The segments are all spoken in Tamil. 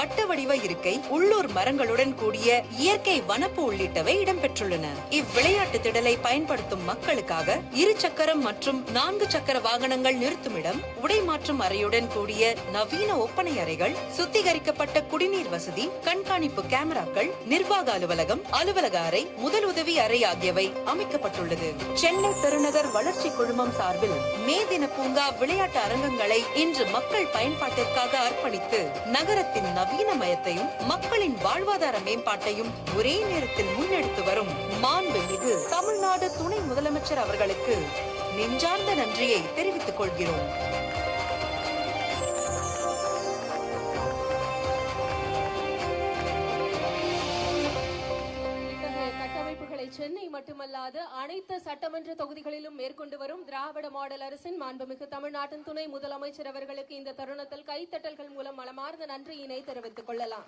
ಬಟ್ வடிவ இருக்கை உள்ளூர் மரங்களுடன் கூடிய இயற்கை வனப்பு உள்ளிட்டவை இடம்பெற்றுள்ளன. இவ்விளையாட்டு திடலை பயன்படுத்தும் மக்களுக்காக இரு சக்கரம் மற்றும் நான்கு சக்கர வாகனங்கள் நிறுத்துமிடம் உடைமாற்றும் அறையுடன் கூடிய நவீன ஒப்பனை அறைகள் சுத்திகரிக்கப்பட்ட குடிநீர் வசதி கண்காணிப்பு கேமராக்கள் நிர்வாக அலுவலகம் அலுவலக அறை முதலுதவி அறை ஆகியவை அமைக்கப்பட்டுள்ளது. சென்னை பெருநகர் வளர்ச்சி குழுமம் சார்பில் மே தின பூங்கா விளையாட்டு அரங்கங்களை இன்று மக்கள் பயன்பாட்டிற்காக அர்ப்பணித்து நகரத்தின் நவீன நவீனமயத்தையும் மக்களின் வாழ்வாதார மேம்பாட்டையும் ஒரே நேரத்தில் முன்னெடுத்து வரும் மாண்புமிகு தமிழ்நாடு துணை முதலமைச்சர் அவர்களுக்கு நெஞ்சார்ந்த நன்றியை தெரிவித்துக் கொள்கிறோம். மட்டுமல்லாது அனைத்து சட்டமன்ற தொகுதிகளிலும் மேற்கொண்டு வரும் திராவிட மாடல் அரசின் மாண்புமிகு தமிழ்நாட்டின் துணை முதலமைச்சர் அவர்களுக்கு இந்த தருணத்தில் கைத்தட்டல்கள் மூலம் மலமார்ந்த நன்றியினை தெரிவித்துக் கொள்ளலாம்.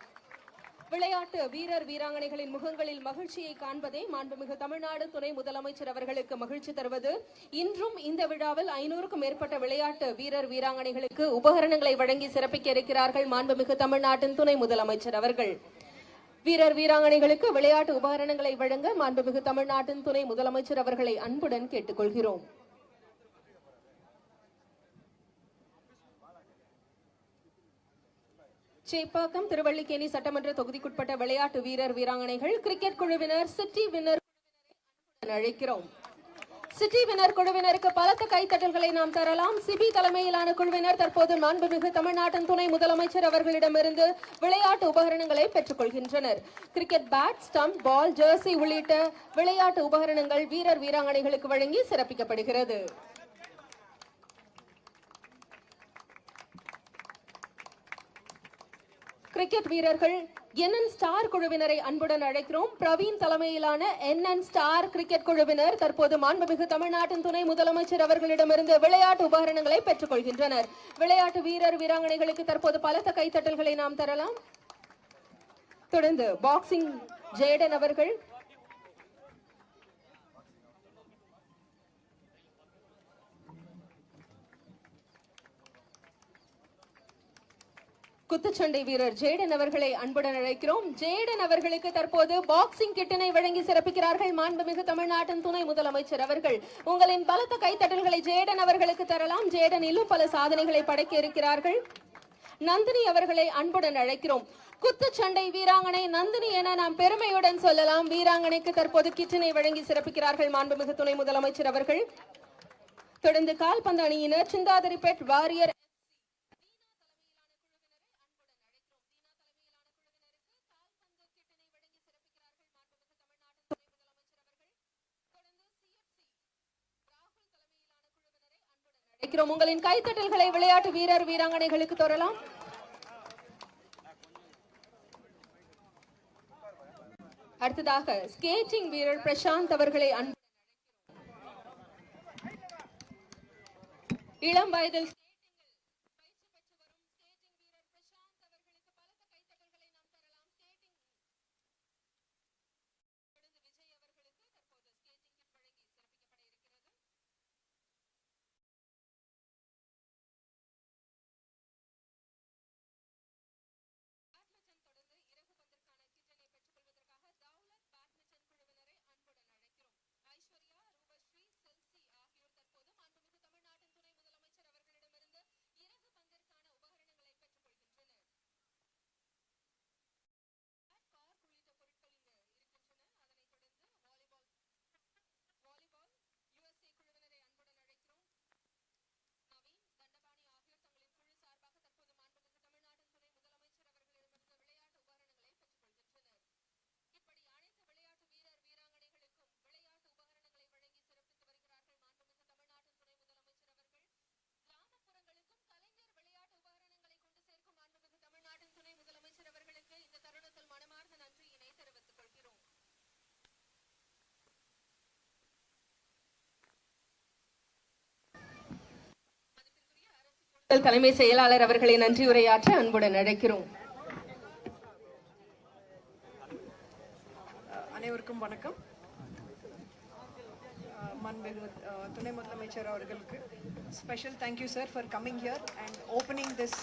விளையாட்டு வீரர் வீராங்கனைகளின் முகங்களில் மகிழ்ச்சியை காண்பதே மாண்புமிகு தமிழ்நாடு துணை முதலமைச்சர் அவர்களுக்கு மகிழ்ச்சி தருவது. இன்றும் இந்த விழாவில் ஐநூறுக்கும் மேற்பட்ட விளையாட்டு வீரர் வீராங்கனைகளுக்கு உபகரணங்களை வழங்கி சிறப்பிக்க இருக்கிறார்கள் மாண்புமிகு தமிழ்நாட்டின் துணை முதலமைச்சர் அவர்கள். வீரர் வீராங்கனைகளுக்கு விளையாட்டு உபகரணங்களை வழங்க மாண்புமிகு தமிழ்நாட்டின் துணை முதலமைச்சர் அவர்களை அன்புடன் கேட்டுக்கொள்கிறோம். சேப்பாக்கம் திருவள்ளிக்கேணி சட்டமன்ற தொகுதிக்குட்பட்ட விளையாட்டு வீரர் வீராங்கனைகள் கிரிக்கெட் குழுவினர் சிட்டி வின்னர் அழைக்கிறோம். சிட்டி வினர் குழுவினருக்கு பலத்த கைத்தட்டல்களை நாம் தரலாம். சிபி தலைமையிலான குழுவினர் தற்போது மாண்புமிகு தமிழ்நாட்டின் துணை முதலமைச்சர் அவர்களிடமிருந்து விளையாட்டு உபகரணங்களை பெற்றுக் கொள்கின்றனர் cricket bat stump ball jersey உள்ளிட்ட விளையாட்டு உபகரணங்கள் வீரர் வீராங்கனைகளுக்கு வழங்கி சிறப்பிக்கப்படுகிறது. கிரிக்கெட் வீரர்கள் என்என் ஸ்டார் குழுவினரை அன்புடன் அழைக்கிறோம். பிரவீன் தலைமையிலான என்என் ஸ்டார் கிரிக்கெட் குழுவினர் தற்போது மாண்புமிகு தமிழ்நாட்டின் துணை முதலமைச்சர் அவர்களிடமிருந்து விளையாட்டு உபகரணங்களை பெற்றுக் கொள்கின்றனர் விளையாட்டு வீரர் வீராங்கனைகளுக்கு தற்போது பலத்த கைத்தட்டல்களை நாம் தரலாம். தொடர்ந்து பாக்ஸிங் ஜெயடன் அவர்கள் குத்துச்சண்டை வீரர் ஜேடன் அவர்களை அன்புடன் அழைக்கிறோம். ஜேடன் அவர்களுக்கு தற்போது பாக்ஸிங் கிட்டினை வழங்கி சிறப்பிக்கிறார்கள். மாண்புமிகு தமிழ்நாட்டின் துணை முதலமைச்சர் அவர்கள். உங்களின் பலத்த கைத்தட்டல்களை ஜேடன் அவர்களுக்கு தரலாம். ஜேடன் இன்னும் பல சாதனைகளை படைக்க இருக்கிறார்கள். நந்தினி அவர்களை அன்புடன் அழைக்கிறோம். குத்துச்சண்டை வீராங்கனை நந்தினி என நாம் பெருமையுடன் சொல்லலாம். வீராங்கனைக்கு தற்போது கிட்டினை வழங்கி சிறப்பிக்கிறார்கள் மாண்புமிகு துணை முதலமைச்சர் அவர்கள். தொடர்ந்து கால்பந்து அணியினர் சிந்தாதிரிப்பேட் வாரியர் வைக்கிறோம் உங்களின் கைத்தட்டல்களை விளையாட்டு வீரர் வீராங்கனைகளுக்கு தொடரலாம். அடுத்ததாக ஸ்கேட்டிங் வீரர் பிரசாந்த் அவர்களை அன்பு இளம் வயதில் தலைமை செயலாளர் அவர்களை நன்றி உரையாற்ற அன்புடன் அழைக்கிறோம். அனைவருக்கும் வணக்கம். மாண்புமிகு துணை முதலமைச்சர் அவர்களுக்கு special thank you sir for coming here and opening this